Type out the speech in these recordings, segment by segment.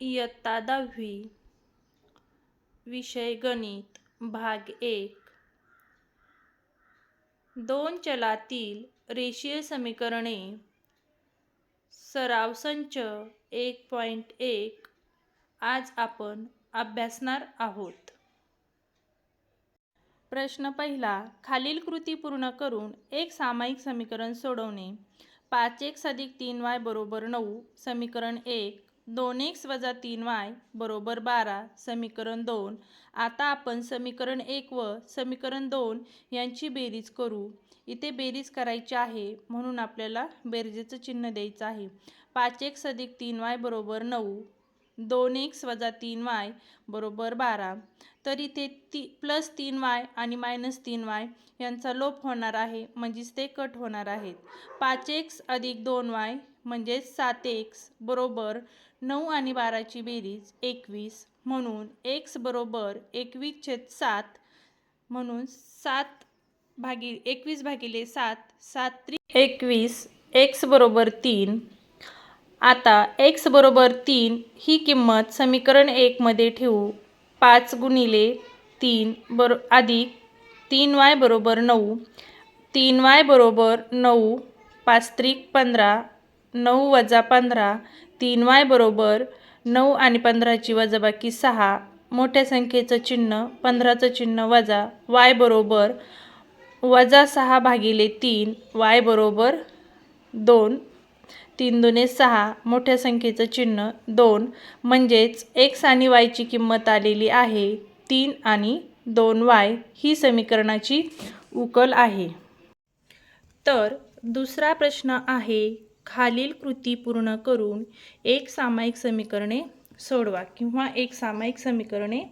इयत्ता दहावी विषय गणित भाग एक. दोन चलातील रेषीय समीकरणे. सराव संच एक पॉईंट एक. आज आपण अभ्यासणार आहोत. प्रश्न पहिला खालील कृती पूर्ण करून एक सामायिक समीकरण सोडवणे. पाच एक अधिक तीन वाय बरोबर नऊ समीकरण एक. दोन एक्स वजा तीन वाय बरोबर बारा समीकरण दोन. आता आपण समीकरण एक व समीकरण दोन यांची बेरीज करू. इथे बेरीज करायची आहे म्हणून आपल्याला बेरजेचं चिन्ह द्यायचं आहे. पाच एक्स अधिक तीन वाय बरोबर नऊ. दोन एक्स वजा तीन वाय बरोबर बारा. तर इथे ती प्लस तीन वाय आणि मायनस तीन वाय यांचा लोप होणार आहे म्हणजेच ते कट होणार आहेत. पाच एक्स अधिक दोन वाय म्हणजेच सात एक्स बरोबर नऊ आणि बाराची बेरीज एकवीस म्हणून एक्स बरोबर एकवीस छेद सात म्हणून सात भागी एकवीस भागिले सात सात त्रि एकवीस एक्स बरोबर तीन. आता एक्स बरोबर तीन ही किंमत समीकरण एकमध्ये ठेवू. पाच गुणिले तीन बरो अधिक तीन वाय बरोबर नऊ तीन वाय बरोबर नऊ पाच त्रिक पंधरा नऊ वजा पंधरा तीन वाय बरोबर नऊ आणि पंधराची वजाबाकी सहा मोठ्या संख्येचं चिन्ह पंधराचं चिन्ह वजा वाय बरोबर वजा सहा भागिले तीन वाय बरोबर दोन. तीन दुने सहा मोठ्या संख्येचं चिन्ह दोन म्हणजेच एक्स आणि वायची किंमत आलेली आहे. तीन आणि दोन वाय ही समीकरणाची उकल आहे. तर दुसरा प्रश्न आहे खालील कृती पूर्ण करून एक सामायिक समीकरणे सोडवा किंवा एक सामायिक समीकरणे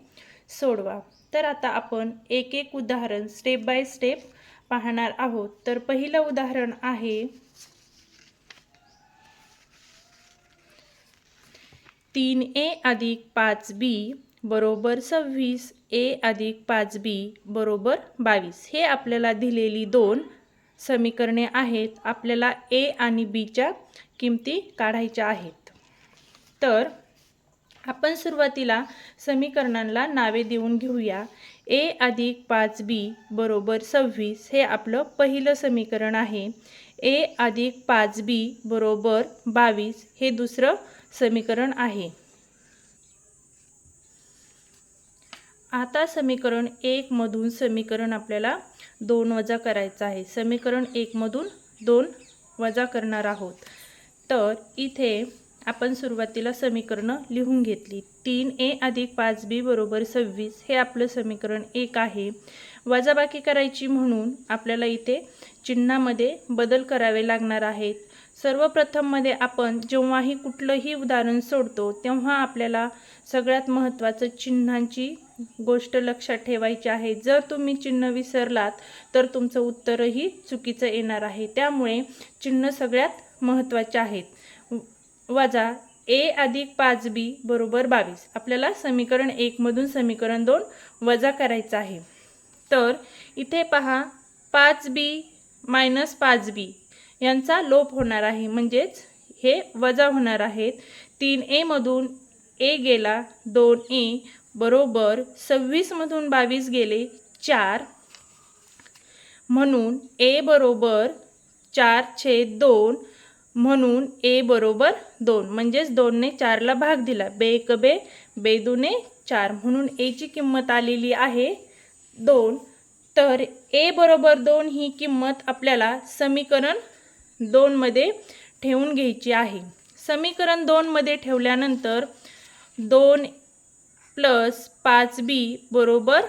सोडवा. तर आता आपण एक एक उदाहरण स्टेप बाय स्टेप पाहणार आहोत. तर पहिलं उदाहरण आहे तीन ए अधिक पाच बी बरोबर सव्वीस ए अधिक पाच बी बरोबर बावीस. हे आपल्याला दिलेली दोन समीकरणे आहेत. आपल्याला ए आणि बीच्या किमती काढायच्या आहेत. तर आपण सुरुवातीला समीकरणांना नावे देऊन घेऊया. ए अधिक पाच बी बरोबर सव्वीस हे आपलं पहिलं समीकरण आहे. ए अधिक पाच बी बरोबर बावीस हे दुसरं समीकरण आहे. आता समीकरण एकमधून समीकरण आपल्याला दोन वजा करायचं आहे. समीकरण एकमधून दोन वजा करणार आहोत. तर इथे आपण सुरुवातीला समीकरणं लिहून घेतली. तीन ए अधिक पाच बी बरोबर सव्वीस हे आपलं समीकरण एक आहे. वजाबाकी करायची म्हणून आपल्याला इथे चिन्हामध्ये बदल करावे लागणार आहेत. सर्वप्रथममध्ये आपण जेव्हाही कुठलंही उदाहरण सोडतो तेव्हा आपल्याला सगळ्यात महत्त्वाचं चिन्हांची गोष्ट लक्षात ठेवायची आहे. जर तुम्ही चिन्ह विसरलात तर तुमचं उत्तरही चुकीचं येणार आहे. त्यामुळे चिन्ह सगळ्यात महत्त्वाचे आहेत. वजा ए अधिक पाच बी बरोबर बावीस. आपल्याला समीकरण एकमधून समीकरण दोन वजा करायचं आहे. तर इथे पहा पाच बी मायनस पाच बी. यांचा लोप होणार आहे. म्हणजेच हे वजा होणार आहेत. तीन एमधून ए गेला दोन ए बरोबर सव्वीसमधून बावीस गेले चार. म्हणून ए बरोबर चार छे दोन म्हणून ए बरोबर दोन. म्हणजेच दोनने चारला भाग दिला. बे एक बे बे दुने चार. म्हणून एची किंमत आलेली आहे दोन. तर ए बरोबर दोन ही किंमत आपल्याला समीकरण दोनमध्ये ठेवून घ्यायची आहे. समीकरण दोनमध्ये ठेवल्यानंतर दोन प्लस पाच बी बरोबर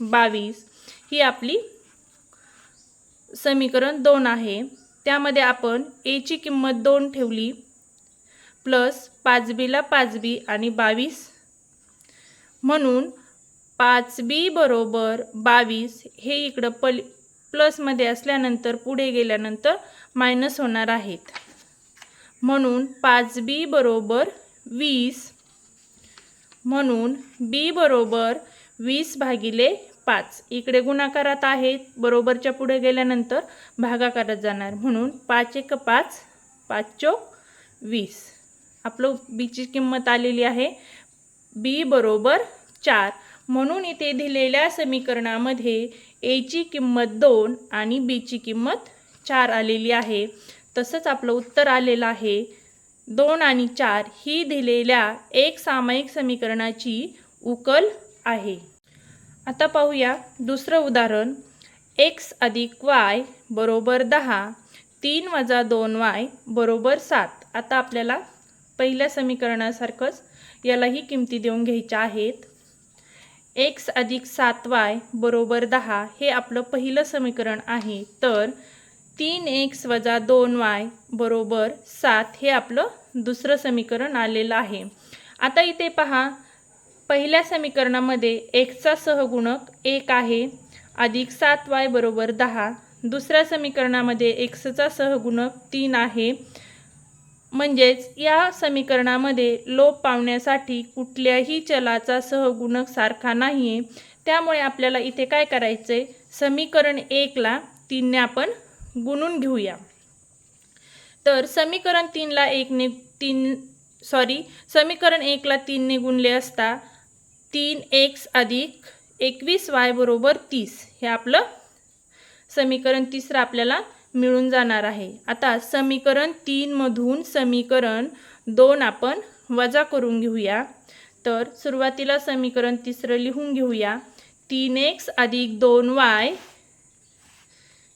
बावीस ही आपली समीकरण दोन आहे. त्यामध्ये आपण एची किंमत दोन ठेवली प्लस पाच बीला पाच बी आणि बावीस. म्हणून पाच बी बरोबर बावीस हे इकडं पल प्लसमध्ये असल्यानंतर पुढे गेल्यानंतर मायनस होणार आहेत. म्हणून पाच बी बरोबर वीस म्हणून बी बरोबर वीस भागिले पाच. इकडे गुणाकारात आहेत बरोबरच्या पुढे गेल्यानंतर भागाकारात जाणार. म्हणून पाच एक पाच पाच चोक वीस. आपलं बीची किंमत आलेली आहे बी बरोबर चार. म्हणून इथे दिलेल्या समीकरणामध्ये एची किंमत दोन आणि बीची किंमत चार आलेली आहे. तसंच आपलं उत्तर आलेलं आहे. दोन आणि चार ही दिलेल्या एक सामायिक समीकरणाची उकल आहे. आता पाहूया दुसरं उदाहरण. एक्स अधिक वाय बरोबर दहा तीन वजा दोन वाय बरोबर सात. आता आपल्याला पहिल्या समीकरणासारखंच यालाही किमती देऊन घ्यायच्या आहेत. एक्स अधिक सात वाय बरोबर दहा हे आपलं पहिलं समीकरण आहे. तर तीन एक्स वजा दोन वाय बरोबर सात हे आपलं दुसरं समीकरण आलेलं आहे. आता इथे पहा पहिल्या समीकरणामध्ये एक्सचा सहगुणक एक आहे. अधिक सात वाय बरोबर दहा. दुसऱ्या समीकरणामध्ये एक्सचा सहगुणक तीन आहे. म्हणजेच या समीकरणामध्ये लोप पावण्यासाठी कुठल्याही चलाचा सहगुणक सारखा नाही आहे त्यामुळे आपल्याला इथे काय करायचं आहे समीकरण एकला तीनने आपण गुणून घेऊया. तर समीकरण तीनला एकने तीन सॉरी समीकरण एकला तीनने गुणले असता तीन एक्स अधिक एकवीस वाय बरोबर तीस. हे आपलं समीकरण तिसरं आपल्याला मिळून जाणार आहे. आता समीकरण तीनमधून समीकरण दोन आपण वजा करून घेऊया. तर सुरुवातीला समीकरण तिसरं लिहून घेऊया. तीन एक्स अधिक दोन वाय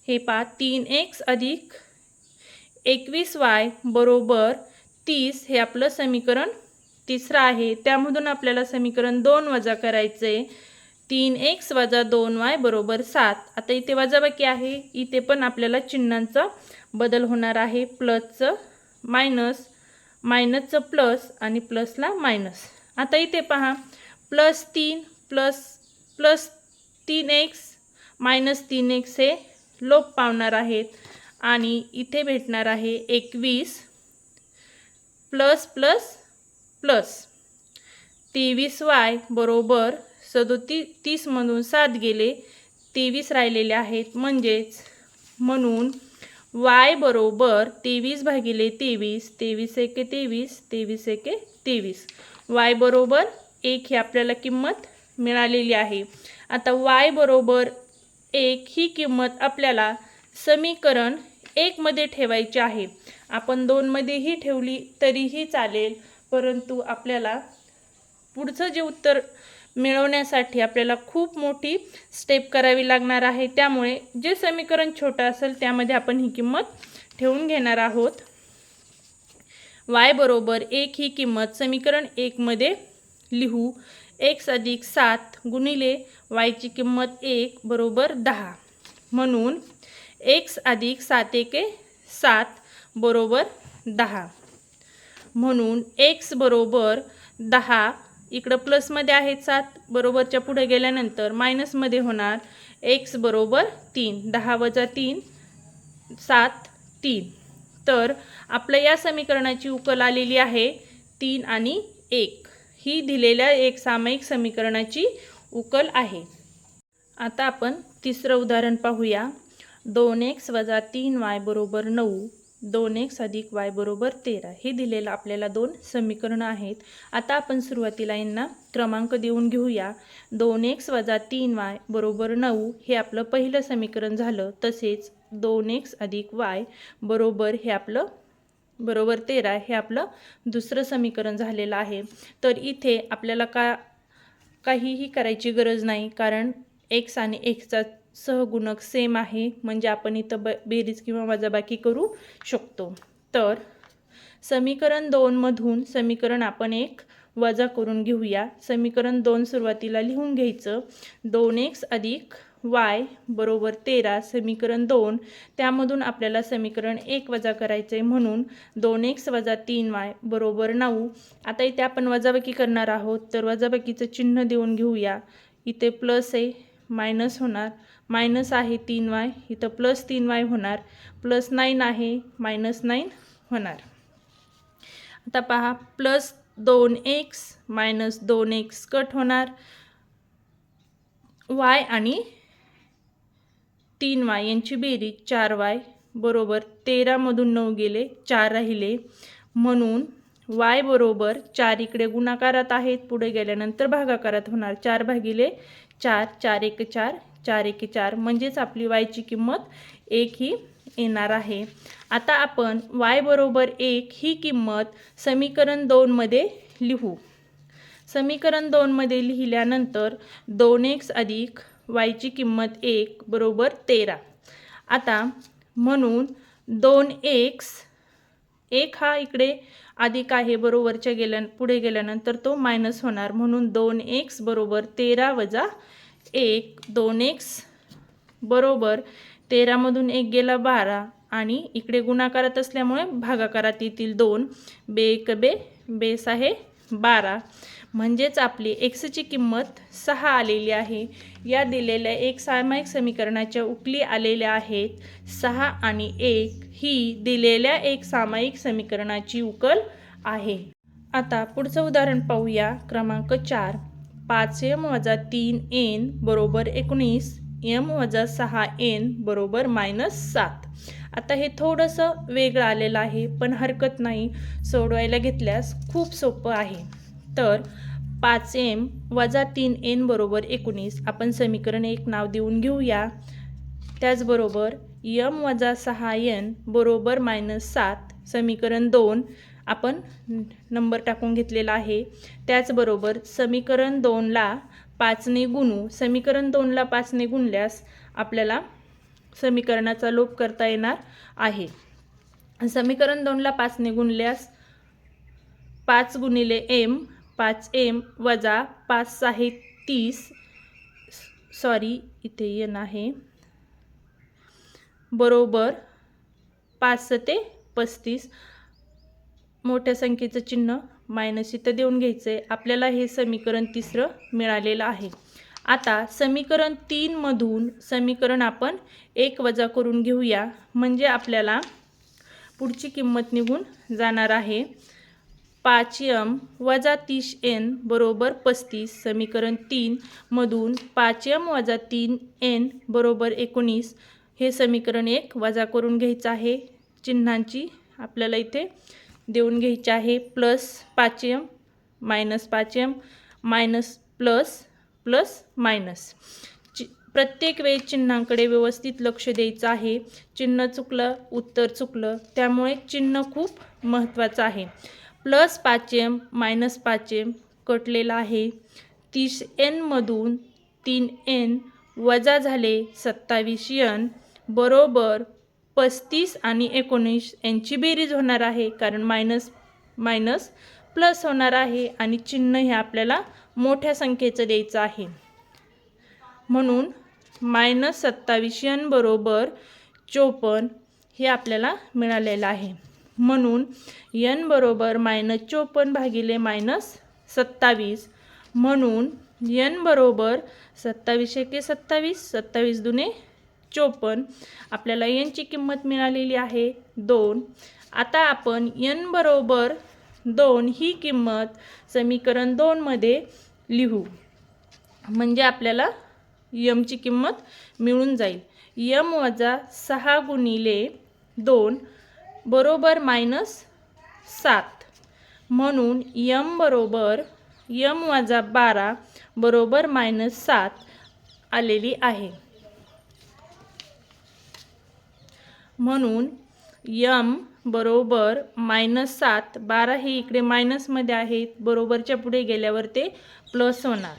हे पा तीन एक्स अधिक एकवीस वाय बरोबर तीस हे आपलं समीकरण तिसरं आहे. त्यामधून आपल्याला समीकरण दोन वजा करायचे तीन एक्स वजा दोन वाय बरोबर सात. आता इथे वजाबाकी आहे. इथे पण आपल्याला चिन्हांचा बदल होणार आहे. प्लसचं मायनस मायनसचं प्लस आणि प्लसला मायनस. आता इथे पहा. प्लस तीन प्लस प्लस तीन एक्स मायनस तीन एक्स हे लोप पावणार आहेत. आणि इथे भेटणार आहे एकवीस प्लस प्लस प्लस. तेवीस वाय बरोबर सदोती तीसमधून सात गेले तेवीस राहिलेले आहेत. म्हणजेच म्हणून वाय बरोबर तेवीस भागिले तेवीस तेवीस एके तेवीस तेवीस एके तेवीस. वाय बरोबर एक ही आपल्याला किंमत मिळालेली आहे. आता वाय बरोबर एक ही किंमत आपल्याला समीकरण एकमध्ये ठेवायची आहे. आपण दोनमध्येही ठेवली तरीही चालेल परंतु आपल्याला पुढचं जे उत्तर मिळवण्यासाठी आपल्याला खूप मोठी स्टेप करावी लागणार आहे. त्यामुळे जे समीकरण छोटं असेल त्यामध्ये आपण ही किंमत ठेवून घेणार आहोत. वाय बरोबर एक ही किंमत समीकरण एकमध्ये लिहू. एक्स अधिक सात गुणिले वायची किंमत एक बरोबर दहा. म्हणून एक्स अधिक सात एके सात बरोबर दहा. म्हणून एक्स बरोबर दहा इकडं प्लसमध्ये आहेत सात बरोबरच्या पुढे गेल्यानंतर मायनसमध्ये होणार एक्स बरोबर तीन दहा वजा तीन सात तीन. तर आपल्या या समीकरणाची उकल आलेली आहे तीन आणि एक. ही दिलेल्या एक सामायिक समीकरणाची उकल आहे. आता आपण तिसरं उदाहरण पाहूया. दोन एक्स वजा तीन वाय बरोबर नऊ. दोन एक्स अधिक वाय बरोबर तेरा. हे दिलेलं आपल्याला दोन समीकरणं आहेत. आता आपण सुरुवातीला यांना क्रमांक देऊन घेऊया. दोन एक्स वजा तीन वाय बरोबर नऊ हे आपलं पहिलं समीकरण झालं. तसेच दोन एक्स अधिक वाय बरोबर हे आपलं बरोबर तेरा हे आपलं दुसरं समीकरण झालेलं आहे. तर इथे आपल्याला का काहीही करायची गरज नाही. कारण एक्स आणि एक्सचा सहगुणक सेम आहे म्हणजे आपण इथं ब बेरीज किंवा वजाबाकी करू शकतो. तर समीकरण दोनमधून समीकरण आपण एक वजा करून घेऊया. समीकरण दोन सुरुवातीला लिहून घ्यायचं. दोन एक्स अधिक वाय बरोबर तेरा समीकरण दोन. त्यामधून आपल्याला समीकरण एक वजा करायचं आहे म्हणून दोन एक्स वजा तीन वाय बरोबर नऊ. आता इथे आपण वजाबाकी करणार आहोत तर वजाबाकीचं चिन्ह देऊन घेऊया. इथे प्लस आहे मायनस होणार. मायनस आहे तीन वाय इथं प्लस तीन वाय होणार. प्लस नाईन आहे मायनस नाईन होणार. आता पहा प्लस दोन एक्स मायनस दोन एक्स कट होणार. वाय आणि तीन वाय यांची बेरीज चार वाय बरोबर तेरामधून नऊ गेले चार राहिले. म्हणून वाय बरोबर चार इकडे गुणाकारात आहेत पुढे गेल्यानंतर भागाकारात होणार. चार भागिले चार चार एक चार चार एके चार. म्हणजेच आपली वायची किंमत एक ही येणार आहे. आता आपण वाय बरोबर एक ही किंमत समीकरण दोनमध्ये लिहू. समीकरण दोनमध्ये लिहिल्यानंतर दोन एक्स अधिक वायची किंमत एक बरोबर तेरा. आता म्हणून दोन एक्स एक हा इकडे अधिक आहे बरोबरच्या गेल्या पुढे गेल्यानंतर तो मायनस होणार. म्हणून दोन एक्स बरोबर तेरा वजा एक दोन एक्स बरोबर. तेरामधून एक गेला बारा आणि इकडे गुणाकारात असल्यामुळे भागाकारात येतील दोन. बे एक बे बेस आहे बारा. म्हणजेच आपली एक्सची किंमत सहा आलेली आहे. या दिलेल्या एक सामायिक समीकरणाच्या उकली आलेल्या आहेत. सहा आणि एक ही दिलेल्या एक सामायिक समीकरणाची उकल आहे. आता पुढचं उदाहरण पाहूया. क्रमांक चार. पाच एम वजा तीन एन बरोबर एकोणीस एम वजा सहा एन बरोबर मायनस सात. आता हे थोडंसं वेगळं आलेलं आहे पण हरकत नाही. सोडवायला घेतल्यास खूप सोपं आहे. तर पाच एम वजा तीन एन बरोबर एकोणीस आपण समीकरण एक नाव देऊन घेऊया. त्याचबरोबर यम वजा सहा एन बरोबर मायनस सात समीकरण दोन आपण नंबर टाकून घेतलेला आहे. त्याचबरोबर समीकरण दोनला पाचने गुणू समीकरण दोनला पाचने गुणल्यास आपल्याला समीकरणाचा लोप करता येणार आहे. समीकरण दोनला पाचने गुणल्यास पाच गुणिले एम पाच एम वजा पाच सहा तीस सॉरी इथे येण आहे. बरोबर पाच ते पस्तीस. मोठ्या संख्येचं चिन्ह मायनस इथं देऊन घ्यायचं आहे आपल्याला हे समीकरण तिसरं मिळालेलं आहे. आता समीकरण तीनमधून समीकरण आपण एक वजा करून घेऊया. म्हणजे आपल्याला पुढची किंमत निघून जाणार आहे. पाच यम वजा तीस एन बरोबर पस्तीस. समीकरण तीनमधून पाच यम वजा तीन एन बरोबर एकोणीस. हे समीकरण एक वजा करून घ्यायचं आहे. चिन्हांची आपल्याला इथे देऊन घ्यायचे आहे. प्लस पाच एम मायनस पाच M minus plus plus minus. चि प्रत्येक वेळी चिन्हांकडे व्यवस्थित लक्ष द्यायचं आहे. चिन्ह चुकलं उत्तर चुकलं त्यामुळे चिन्ह खूप महत्त्वाचं आहे. प्लस पाच एम मायनस पाच एम कटलेला आहे. तीस एनमधून तीन एन वजा झाले सत्तावीस एन बरोबर पस्तीस आणि एकोणीस यांची बेरीज होणार आहे कारण मायनस मायनस प्लस होणार आहे आणि चिन्ह हे आपल्याला मोठ्या संख्येचं द्यायचं आहे. म्हणून मायनस सत्तावीस एन बरोबर चोपन्न हे आपल्याला मिळालेलं आहे. म्हणून यन बरोबर मायनस चोपन्न भागिले मायनस सत्तावीस. म्हणून यन बरोबर सत्तावीस एके सत्तावीस सत्तावीस दुने चोपन्न. आपल्याला यनची किंमत मिळालेली आहे दोन. आता आपण यन बरोबर दोन ही किंमत समीकरण दोनमध्ये लिहू. म्हणजे आपल्याला यमची किंमत मिळून जाईल. यम वजा सहा गुणिले दोन बरोबर मायनस सात. म्हणून यम बरोबर यम वजा बारा बरोबर मायनस सात आलेली आहे. म्हणून यम बरोबर मायनस सात बारा हे इकडे मायनसमध्ये आहेत. बरोबरच्या पुढे गेल्यावर ते प्लस होणार.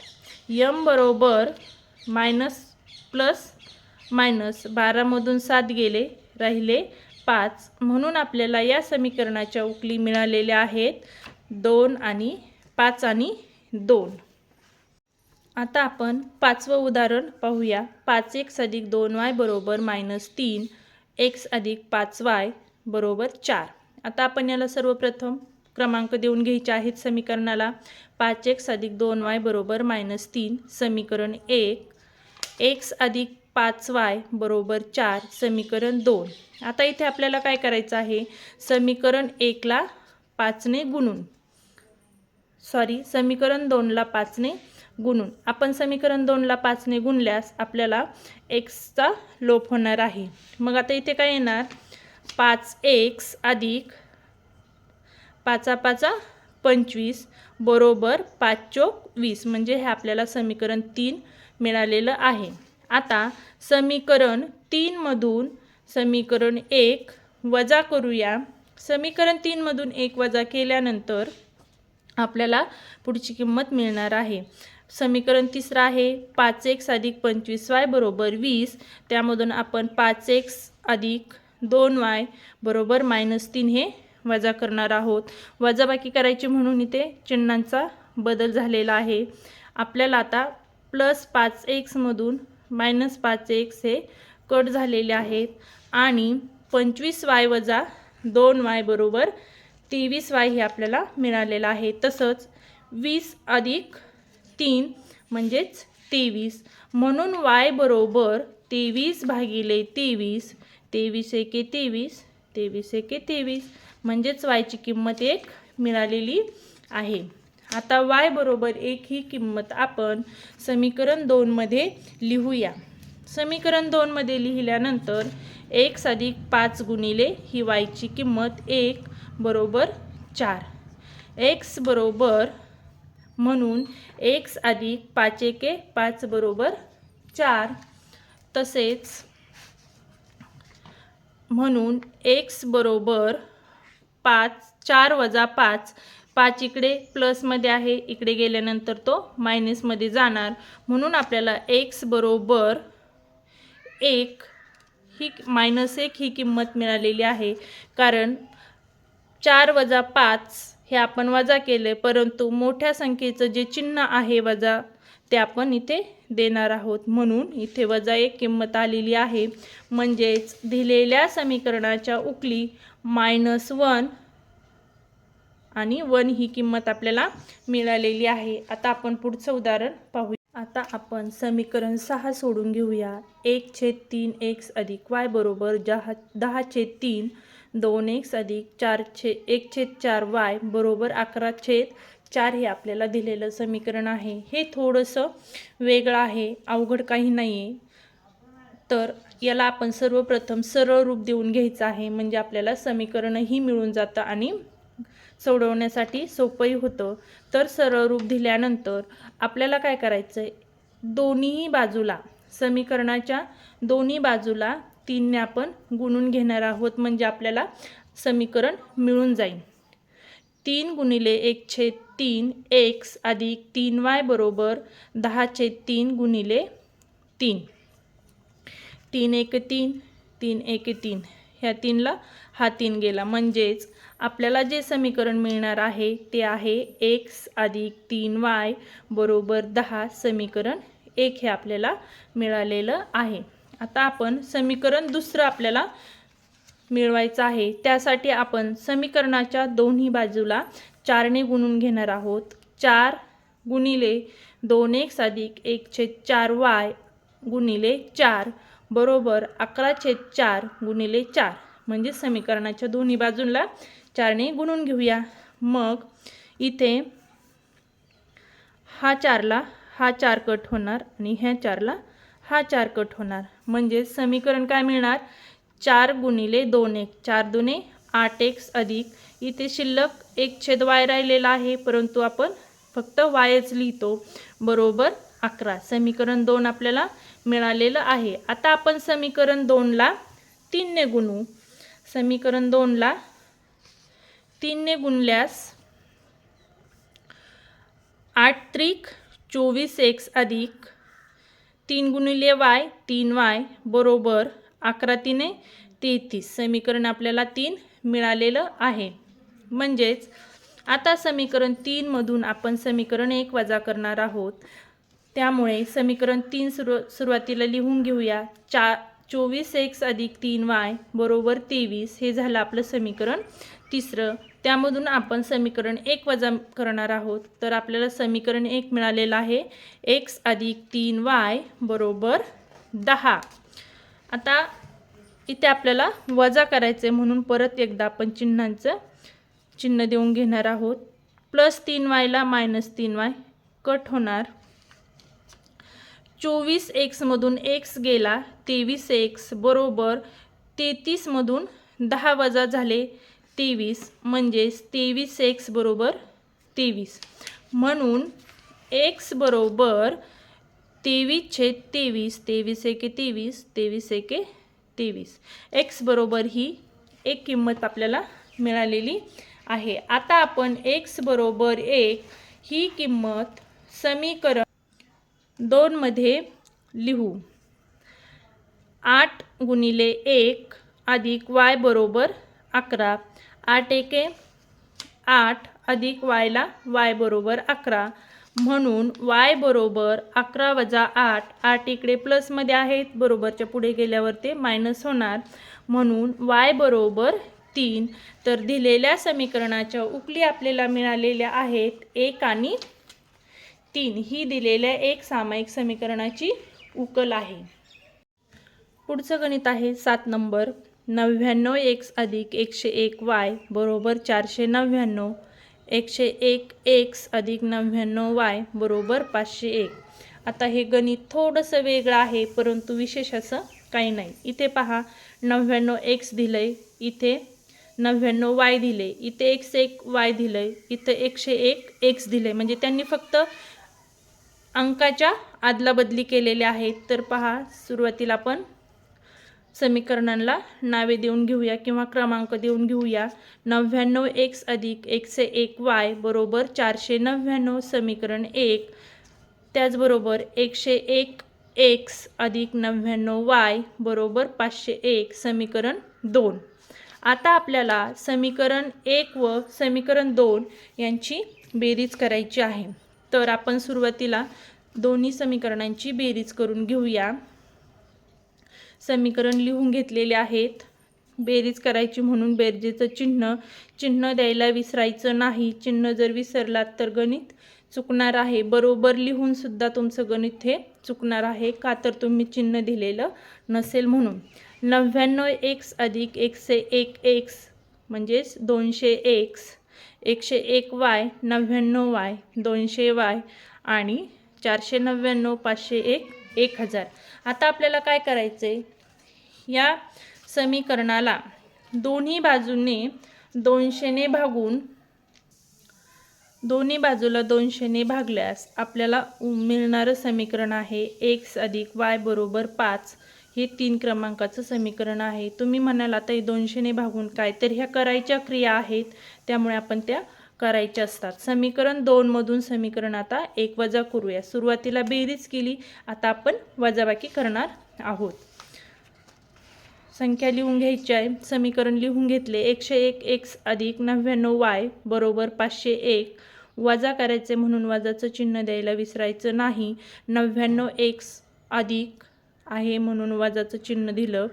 यम बरोबर मायनस प्लस मायनस बारामधून सात गेले राहिले पाच. म्हणून आपल्याला या समीकरणाच्या उकली मिळालेल्या आहेत दोन आणि पाच आणि दोन. आता आपण पाचवं उदाहरण पाहूया. पाच एक अधिक दोन वाय बरोबर मायनस तीन. एक्स अधिक पाच वाय बरोबर चार. आता आपण याला सर्वप्रथम क्रमांक देऊन घ्यायचे आहेत समीकरणाला. पाच एक्स अधिक दोन वाय बरोबर मायनस तीन समीकरण एक. एक्स अधिक पाच वाय बरोबर चार समीकरण दोन. आता इथे आपल्याला काय करायचं आहे? समीकरण एकला पाचने गुणून. सॉरी समीकरण दोनला पाचने गुणून. आपण समीकरण दोनला पाचने गुणल्यास आपल्याला एक्सचा लोप होणार आहे. मग आता इथे काय येणार? पाच एक्स अधिक पाचा पाचा पंचवीस बरोबर पाच चोक वीस. म्हणजे हे आपल्याला समीकरण तीन मिळालेलं आहे. आता समीकरण तीनमधून समीकरण एक वजा करूया. समीकरण तीनमधून एक वजा केल्यानंतर आपल्याला पुढची किंमत मिळणार आहे. समीकरण तिसरं आहे पाच एक्स अधिक पंचवीस वाय बरोबर वीस. त्यामधून आपण पाच एक्स अधिक दोन वाय बरोबर मायनस तीन हे वजा करणार आहोत. वजाबाकी करायची म्हणून इथे चिन्हांचा बदल झालेला आहे. आपल्याला आता प्लस पाच एक्समधून मायनस पाच एक्स हे कट झालेले आहेत. आणि पंचवीस वाय वजा दोन वाय बरोबर तेवीस वाय हे आपल्याला मिळालेलं आहे. तसंच वीस अधिक तीन म्हणजेच तेवीस. म्हणून वाय बरोबर तेवीस भागिले तेवीस तेवीस एके तेवीस तेवीस एके तेवीस म्हणजेच वायची किंमत एक मिळालेली आहे. आता वाय बरोबर एक ही किंमत आपण समीकरण दोनमध्ये लिहूया. समीकरण दोनमध्ये लिहिल्यानंतर एक अधिक पाच गुणिले ही वायची किंमत एक बरोबर चार. एक्स बरोबर म्हणून एक्स अधिक पाच एके पाच बरोबर चार. तसेच म्हणून एक्स बरोबर पाच चार वजा पाच पाच इकडे प्लसमध्ये आहे इकडे गेल्यानंतर तो मायनसमध्ये जाणार. म्हणून आपल्याला एक्स बरोबर एक ही मायनस एक ही किंमत मिळालेली आहे. कारण चार वजा पाच हे आपण वजा केले परंतु मोठ्या संख्येचं जे चिन्ह आहे वजा ते आपण इथे देणार आहोत. म्हणून इथे वजा एक किंमत आलेली आहे. म्हणजेच दिलेल्या समीकरणाच्या उकली मायनस वन आणि वन ही किंमत आपल्याला मिळालेली आहे. आता आपण पुढचं उदाहरण पाहूया. आता आपण समीकरण सहा सोडून घेऊया. एक छेद तीन एक्स अधिक वाय बरोबर दहा दहा छेद तीन दोन एक्स अधिक चार छे एक छेद चार वाय बरोबर अकरा छेद चार हे आपल्याला दिलेलं समीकरण आहे. हे थोडंसं वेगळं आहे अवघड काही नाही आहे तर याला आपण सर्वप्रथम सरळ रूप देऊन घ्यायचं आहे म्हणजे आपल्याला समीकरणही मिळून जातं आणि सोडवण्यासाठी सोपंही होतं. तर सरळ रूप दिल्यानंतर आपल्याला काय करायचं आहे दोन्ही बाजूला समीकरणाच्या दोन्ही बाजूला तीनने आपण गुणून घेणार आहोत म्हणजे आपल्याला समीकरण मिळून जाईल. तीन गुणिले एक छेद तीन एक्स अधिक तीन वाय बरोबर दहा छेद तीन गुणिले तीन. तीन एक तीन तीन एक तीन. ह्या तीनला हा तीन गेला. म्हणजेच आपल्याला जे समीकरण मिळणार आहे ते आहे एक्स अधिक तीन वाय बरोबर दहा समीकरण एक हे आपल्याला मिळालेलं आहे. आता आपण समीकरण दुसरं आपल्याला मिळवायचं आहे. त्यासाठी आपण समीकरणाच्या दोन्ही बाजूला चारने गुणून घेणार आहोत. चार गुणिले दोन एक अधिक एक छेद चार वाय गुणिले चार बरोबर अकरा छेद चार गुणिले चार. म्हणजे समीकरणाच्या दोन्ही बाजूला चारने गुणून घेऊया. मग इथे हा चारला हा चार कट होणार आणि ह्या चारला हा चार कट होणार. म्हणजे समीकरण काय मिळणार? चार गुणिले दोन एक. चार दुने आठ एक्स अधिक. इथे शिल्लक एक छेद वाय राहिलेला आहे परंतु आपण फक्त वायच लिहितो. बरोबर अकरा. समीकरण दोन आपल्याला मिळालेलं आहे. आता आपण समीकरण दोनला तीनने गुणू. समीकरण दोनला तीनने गुणल्यास आठ त्रिक चोवीस एक्स अधिक. तीन गुणिले वाय तीन वाय बरोबर अकरा तिने तेहतीस. समीकरण आपल्याला तीन मिळालेलं आहे. म्हणजेच आता समीकरण तीनमधून आपण समीकरण एक वजा करणार आहोत. त्यामुळे समीकरण तीन सुरू सुरुवातीला लिहून घेऊया. चा चोवीस एक्स अधिक तीन वाय बरोबर तेवीस. हे झालं आपलं समीकरण तिसरं त्यामधून आपण समीकरण एक वजा करणार आहोत. तर आपल्याला समीकरण एक मिळालेलं आहे. एक्स अधिक तीन वाय बरोबर दहा. आता इथे आपल्याला वजा करायचं आहे म्हणून परत एकदा आपण चिन्हांचं चिन्ह देऊन घेणार आहोत. प्लस तीन वायला मायनस तीन वाय कट होणार. चोवीस एक्समधून एक्स गेला तेवीस एक्स बरोबर तेहतीसमधून दहा वजा झाले. तेवीस म्हणजेच तेवीस एक्स बरोबर तेवीस. म्हणून एक्स बरोबर तेवीस छेद तेवीस तेवीस एके तेवीस तेवीस एके तेवीस. एक्स बरोबर ही एक किंमत आपल्याला मिळालेली आहे. आता आपण एक्स बरोबर एक ही किंमत समीकरण दोनमध्ये लिहू. आठ गुणिले एक अधिक वाय बरोबर अकरा. आठ एके आठ अधिक वायला वाय बरोबर अकरा. म्हणून वाय बरोबर अकरा वजा आठ आठ इकडे प्लसमध्ये आहेत बरोबरच्या पुढे गेल्यावर ते मायनस होणार. म्हणून वाय बरोबर तीन. तर दिलेल्या समीकरणाच्या उकली आपल्याला मिळालेल्या आहेत एक आणि तीन. ही दिलेल्या एक सामायिक समीकरणाची उकल आहे. पुढचं गणित आहे सात नंबर. नव्याण्णव एक्स अधिक एकशे एक वाय बरोबर चारशे नव्याण्णव एकशे एक एक्स अधिक नव्याण्णव वाय बरोबर पाचशे एक. आता हे गणित थोडंसं वेगळं आहे परंतु विशेष असं काही नाही. इथे पहा नव्याण्णव एक्स दिलं आहे इथे नव्याण्णव वाय दिले इथे एक्स एक वाय दिलं आहे इथं एकशे एक एक्स दिलं आहे म्हणजे त्यांनी फक्त अंकाच्या आदलाबदली केलेल्या आहेत. तर पहा सुरुवातीला आपण समीकरणांना नावे देऊन घेऊया किंवा क्रमांक देऊन घेऊया. नव्याण्णव एक्स अधिक एकशे एक वाय बरोबर चारशे नव्याण्णव समीकरण एक. त्याचबरोबर एकशे एक एक्स अधिक नव्याण्णव वाय बरोबर पाचशे एक समीकरण दोन. आता आपल्याला समीकरण एक व समीकरण दोन यांची बेरीज करायची आहे. तर आपण सुरुवातीला दोन्ही समीकरणांची बेरीज करून घेऊया. समीकरण लिहून घेतलेले आहेत. बेरीज करायची म्हणून बेरजेचं चिन्ह चिन्ह द्यायला विसरायचं नाही. चिन्ह जर विसरलात तर गणित चुकणार आहे. बरोबर लिहून सुद्धा तुमचं गणित हे चुकणार आहे. का तर तुम्ही चिन्ह दिलेलं नसेल म्हणून. नव्याण्णव एक्स अधिक एकशे एक एक्स म्हणजेच दोनशे एक्स. एकशे एक वाय नव्याण्णव वाय दोनशे वाय आणि चारशे नव्याण्णव पाचशे एक एक हजार. आता आपल्याला काय करायचं आहे या समीकरणाला दोन्ही बाजूने दोनशेने भागून दोन्ही बाजूला दोनशेने भागल्यास आपल्याला उ- मिळणारं समीकरण आहे एक्स अधिक वाय बरोबर पाच. हे तीन क्रमांकाचं समीकरण आहे. तुम्ही म्हणाल आता हे दोनशेने भागून काय तर ह्या करायच्या क्रिया आहेत त्यामुळे आपण त्या करायच्या असतात. समीकरण दोनमधून समीकरण आता एक वजा करूया. सुरुवातीला बेरीज केली आता आपण वजाबाकी करणार आहोत. संख्या लिहून घ्यायची आहे. समीकरण लिहून घेतले. एकशे एक एक्स अधिक नव्याण्णव वाय बरोबर पाचशे एक. वजा करायचे म्हणून वजाचं चिन्ह द्यायला विसरायचं नाही. नव्याण्णव एक्स अधिक आहे म्हणून वजाचं चिन्ह दिलं.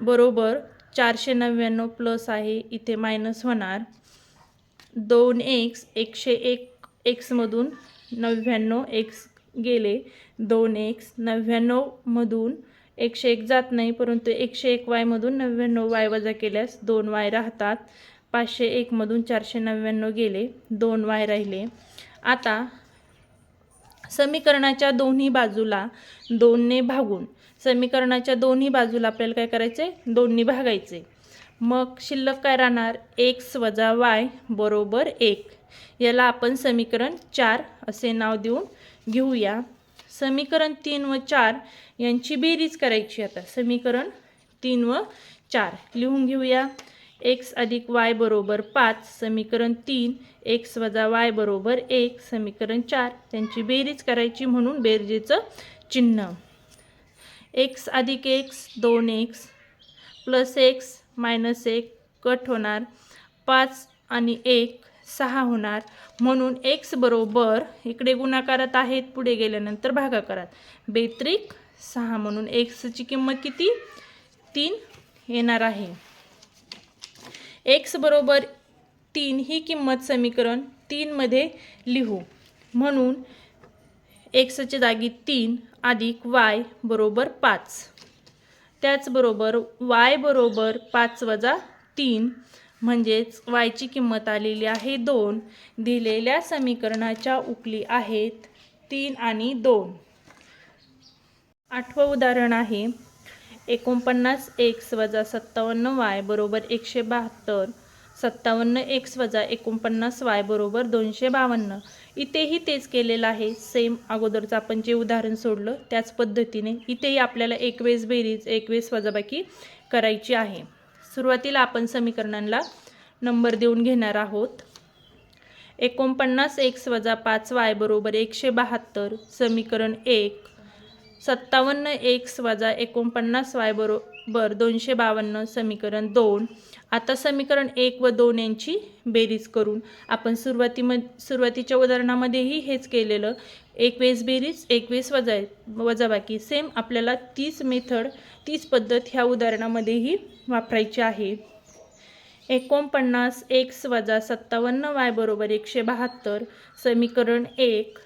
बरोबर चारशे नव्याण्णव प्लस आहे. इथे मायनस होणार. दोन एक्स एकशे एक एक्समधून नव्याण्णव एक्स गेले. दोन एक्स नव्याण्णवमधून एकशे एक जात नाही परंतु एकशे एक वायमधून नव्याण्णव वाय वजा केल्यास दोन वाय राहतात. पाचशे एकमधून चारशे नव्याण्णव गेले दोन वाय राहिले. आता समीकरणाच्या दोन्ही बाजूला दोनने भागून समीकरणाच्या दोन्ही बाजूला आपल्याला काय करायचे दोन्ही भागायचे मग शिल्लक काय राहणार? एक्स वजा वाय बरोबर एक. याला आपण समीकरण चार असे नाव देऊन घेऊया. समीकरण तीन व चार यांची बेरीज करायची आता. समीकरण तीन व चार. लिहून घेऊया. एक्स अधिक वाय बरोबर पाच समीकरण तीन एक्स वजा वाय बरोबर एक समीकरण चार. त्यांची बेरीज करायची म्हणून बेरजेचं चिन्ह. एक्स अधिक एक्स दोन एक्स प्लस एक्स मायनस एक कट होणार. पाच आणि एक सहा होणार. म्हणून एक्स बरोबर इकडे गुणाकारात आहेत पुढे गेल्यानंतर भागाकारात. बेत्रिक सहा म्हणून एक्सची किंमत किती? तीन येणार आहे. एक्स बरोबर तीन ही किंमत समीकरण तीनमध्ये लिहू. म्हणून एक्सच्या जागी तीन अधिक वाय बरोबर पाच. त्याचबरोबर वाय बरोबर पाच वजा तीन. म्हणजेच वायची किंमत आलेली आहे दोन. दिलेल्या समीकरणाच्या उकली आहेत तीन आणि दोन. आठवं उदाहरण आहे. एकोणपन्नास एक्स वजा सत्तावन्न वाय बरोबर एकशे बहात्तर. सत्तावन्न एक्स वजा एकोणपन्नास वाय बरोबर दोनशे बावन्न. इथेही तेच केलेलं आहे. सेम अगोदरचं आपण जे उदाहरण सोडलं त्याच पद्धतीने इथेही आपल्याला एकवेस बेरीज एकवेस वजाबाकी करायची आहे. सुरुवातीला आपण समीकरणांना नंबर देऊन घेणार आहोत. एकोणपन्नास एक्स वजा पाच वाय बरोबर एकशे बहात्तर समीकरण एक. सत्तावन्न एक्स वजा एकोणपन्नास वाय बरोबर दोनशे बावन्न समीकरण दोन. आता समीकरण एक व दोन यांची बेरीज करून आपण सुरुवातीम सुरुवातीच्या उदाहरणामध्येही हेच केलेलं एकवीस बेरीज एकवीस वजा वजाबाकी. सेम आपल्याला तीच मेथड तीच पद्धत ह्या उदाहरणामध्येही वापरायची आहे. एकोणपन्नास एक्स वजा सत्तावन्न वाय बरोबर एकशे बहात्तर. समीकरण एक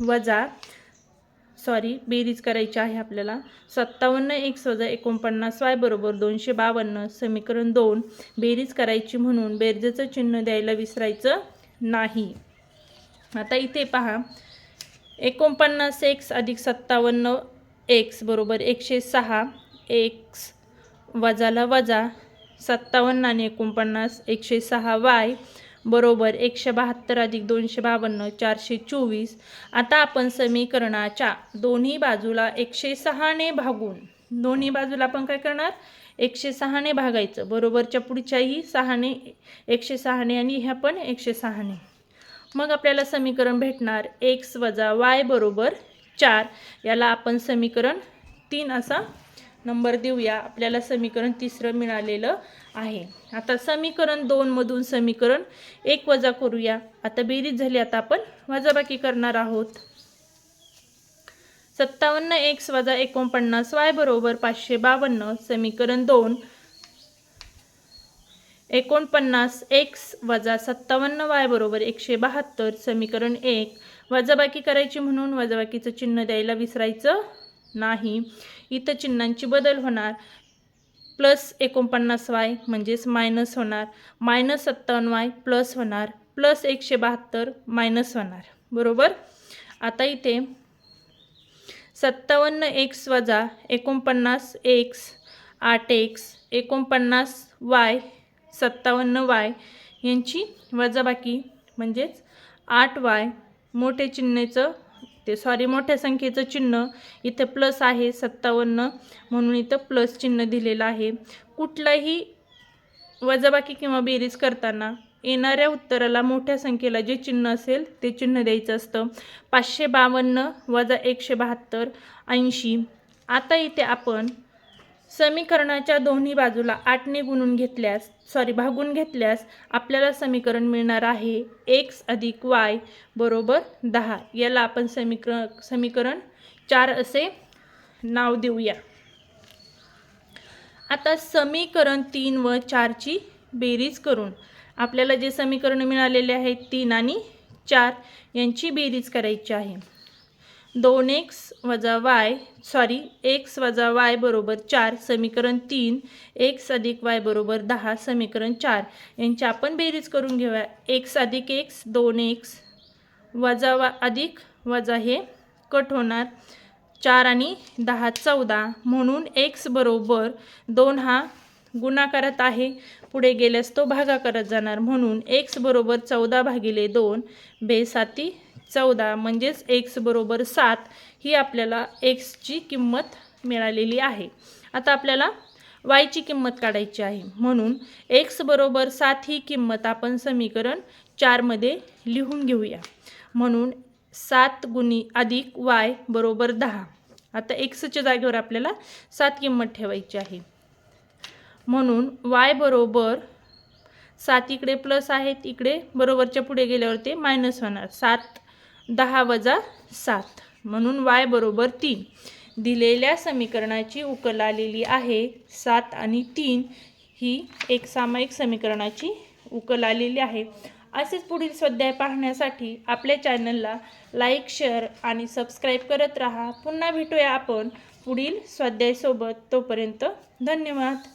वजा सॉरी बेरीज करायची आहे आपल्याला. सत्तावन्न एक्स वजा एकोणपन्नास वाय बरोबर दोनशे बावन्न. समीकरण दोन बेरीज करायची म्हणून बेरजेचं चिन्ह द्यायला विसरायचं नाही. आता इथे पहा. एकोणपन्नास एक्स अधिक सत्तावन्न एक्स बरोबर एकशे सहा एक्स वजाला वजा सत्तावन्न आणि एकोणपन्नास एकशे सहा वाय बरोबर एकशे बहात्तर अधिक दोनशे बावन्न चारशे चोवीस. आता आपण समीकरणाच्या दोन्ही बाजूला एकशे सहाने भागून दोन्ही बाजूला आपण काय करणार? एकशे सहाने भागायचं. बरोबरच्या पुढच्याही सहाने एकशे सहाने आणि ह्या पण एकशे सहाने. मग आपल्याला समीकरण भेटणार एक्स वजा वाय बरोबर चार. याला आपण समीकरण तीन असा नंबर देऊया. आपल्याला समीकरण तिसरं मिळालेलं आहे. आता समीकरण दोनमधून समीकरण एक वजा करूया. आता बेरीज झाली आता आपण वजाबाकी करणार आहोत. सत्तावन्न एक्स वजा एकोणपन्नास वाय बरोबर पाचशे बावन्न. समीकरण दोन. एकोणपन्नास एक्स वजा सत्तावन्न वाय बरोबर एकशे बहात्तर समीकरण एक. वजाबाकी करायची म्हणून वजाबाकीचं चिन्ह द्यायला विसरायचं नाही. इथं चिन्हांची बदल होणार. प्लस एकोणपन्नास वाय म्हणजेच मायनस होणार. मायनस सत्तावन्न वाय प्लस होणार. प्लस एकशे बहात्तर मायनस होणार. बरोबर? आता इथे सत्तावन्न एक्स वजा एकोणपन्नास एक्स आठ एक्स एकोणपन्नास वाय सत्तावन्न वाय यांची वजाबाकी म्हणजेच आठ वाय मोठे चिन्हेचं ते सॉरी मोठ्या संख्येचं चिन्ह इथं प्लस आहे सत्तावन्न म्हणून इथं प्लस चिन्ह दिलेलं आहे. कुठलाही वजाबाकी किंवा बेरीज करताना येणाऱ्या उत्तराला मोठ्या संख्येला जे चिन्ह असेल ते चिन्ह द्यायचं असतं. पाचशे बावन्न वजा एकशे बहात्तर ऐंशी. आता इथे आपण समीकरणाच्या दोन्ही बाजूला आठने गुणून घेतल्यास सॉरी भागून घेतल्यास आपल्याला समीकरण मिळणार आहे एक्स अधिक वाय बरोबर दहा. याला आपण समीकर समीकरण चार असे नाव देऊया. आता समीकरण तीन व चारची बेरीज करून आपल्याला जे समीकरण मिळालेले आहेत तीन आणि चार यांची बेरीज करायची आहे. दोन एक्स वजा वाय सॉरी एक्स वजा वाय बरोबर चार समीकरण तीन एक्स अधिक वाय बरोबर दहा समीकरण चार. यांची आपण बेरीज करून घेऊया. एक्स अधिक एक्स दोन एक्स वजा वा अधिक वजा हे कट होणार. चार आणि दहा चौदा. म्हणून एक्स बरोबर दोन हा गुणाकारात आहे. पुढे गेल्यास तो भागाकारात जाणार. म्हणून एक्स बरोबर चौदा भागिले दोन बेसाती चौदा म्हणजेच एक्स बरोबर सात ही आपल्याला एक्सची किंमत मिळालेली आहे. आता आपल्याला वायची किंमत काढायची आहे. म्हणून एक्स बरोबर सात ही किंमत आपण समीकरण चारमध्ये लिहून घेऊया. म्हणून सात गुणी अधिक वाय बरोबर दहा. आता एक्सच्या जागेवर आपल्याला सात किंमत ठेवायची आहे. म्हणून वाय बरोबर सात इकडे प्लस आहेत इकडे बरोबरच्या पुढे गेल्यावर ते मायनस होणार. सात दहा वजा सात. म्हणून वाय बरोबर तीन. दिलेल्या समीकरणाची उकल आलेली आहे सात आणि तीन ही एक सामायिक समीकरणाची उकल आलेली आहे. असेच पुढील स्वाध्याय पाहण्यासाठी आपल्या चॅनलला लाईक शेअर आणि सबस्क्राईब करत राहा. पुन्हा भेटूया आपण पुढील स्वाध्यायसोबत. तोपर्यंत धन्यवाद.